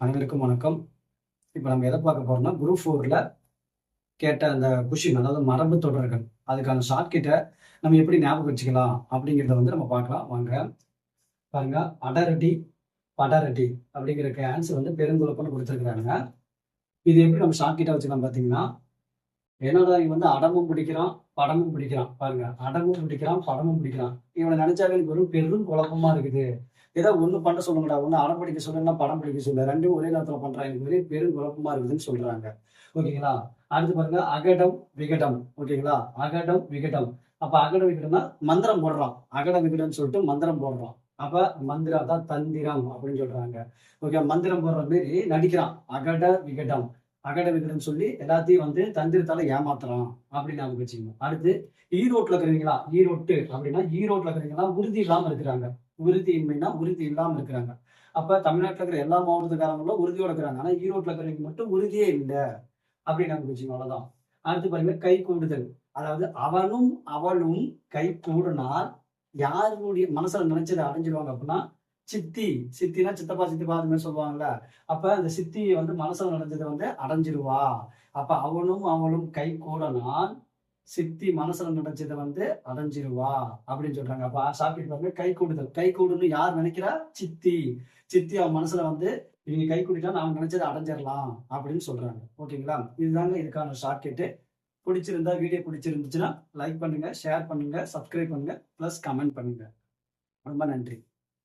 அனைவருக்கும் வணக்கம். இப்போ நம்ம எதை பார்க்க போறோம்னா குரூப் ஃபோரில் கேட்ட அந்த கொஷின் அதாவது மரபு தொடர்கள் அதுக்கான ஷார்ட்கிட்ட நம்ம எப்படி ஞாபகம் வச்சுக்கலாம் அப்படிங்கிறத வந்து நம்ம பார்க்கலாம். வாங்க. பாருங்க. அடரடி படரடி அப்படிங்கிறக்கு ஆன்சர் வந்து பெருங்குழப்பம்னு கொடுத்துருக்குறாங்க. இது எப்படி நம்ம ஷார்ட்கிட்ட வச்சுக்கலாம் பார்த்தீங்கன்னா என்னோட இவன் வந்து அடமும் பிடிக்கிறான் படமும் பிடிக்கிறான். பாருங்க. அடமும் பிடிக்கிறான் படமும் பிடிக்கிறான். இவனை நினைச்சாவே எனக்கு வெறும் பெரும் குழப்பமா இருக்குது. ஏதோ ஒண்ணு பண்ண சொல்லுங்கடா ஒண்ணு அடம் பிடிக்க சொல்லுன்னா படம் பிடிக்க சொல்லு. ரெண்டும் ஒரே நேரத்தில் பண்றாங்க. மாதிரி ஒரே பெரும் குழப்பமா இருக்குதுன்னு சொல்றாங்க. ஓகேங்களா? அடுத்து பாருங்க அகடம் விகடம். ஓகேங்களா? அகடம் விகடம். அப்ப அகட விகடம்னா மந்திரம் போடுறான் அகட விகடம்னு சொல்லிட்டு மந்திரம் போடுறான் அப்ப மந்திரம் தான் தந்திரம் அப்படின்னு சொல்றாங்க. ஓகே மந்திரம் போடுற மாதிரி நடிக்கிறான். அகட விகடம். அகாடமிக்குன்னு சொல்லி எல்லாத்தையும் வந்து தந்திரத்தால ஏமாத்துறான் அப்படின்னு அவங்க வச்சுக்கணும் அடுத்து ஈரோட்ல இருக்கிறீங்களா ஈரோட்டு அப்படின்னா ஈரோட்ல இருக்கிறீங்களா உறுதி இல்லாம இருக்கிறாங்க. உறுதியின்மைனா உறுதி இல்லாம இருக்கிறாங்க. அப்ப தமிழ்நாட்டில் இருக்கிற எல்லா மாவட்டத்துக்காரங்களும் உறுதியோட இருக்கிறாங்க. ஆனா ஈரோட்ல இருக்கிறவங்க மட்டும் உறுதியே இல்லை அப்படின்னு நமக்கு வச்சுக்கணும் அவ்வளவுதான். அடுத்து பாருங்க கை கூடுதல். அதாவது அவனும் அவளும் கை கூடினால் யாருடைய மனசுல நினைச்சதை அடைஞ்சிருவாங்க அப்படின்னா சித்தி சித்தினா சித்தப்பா சித்திப்பா அது மாதிரி சொல்லுவாங்கல்ல. அப்ப அந்த சித்தி வந்து மனசுல நடந்தது வந்து அடைஞ்சிருவா. அப்ப அவனும் அவளும் கை கூடனால் சித்தி மனசுல நினைச்சதை வந்து அடைஞ்சிருவா அப்படின்னு சொல்றாங்க. அப்ப சாப்பிட்டு பாருங்க. கை கூடுதல். கை கூடுன்னு யார் நினைக்கிறா? சித்தி. சித்தி அவன் மனசுல வந்து இவங்க கை கூட்டிட்டா நான் நினைச்சதை அடைஞ்சிடலாம் அப்படின்னு சொல்றாங்க. ஓகேங்களா? இதுதாங்க இதுக்கான ஷார்ட்கட்டு பிடிச்சிருந்தா வீடியோ பிடிச்சிருந்துச்சுன்னா லைக் பண்ணுங்க ஷேர் பண்ணுங்க சப்ஸ்கிரைப் பண்ணுங்க ப்ளஸ் கமெண்ட் பண்ணுங்க. ரொம்ப நன்றி.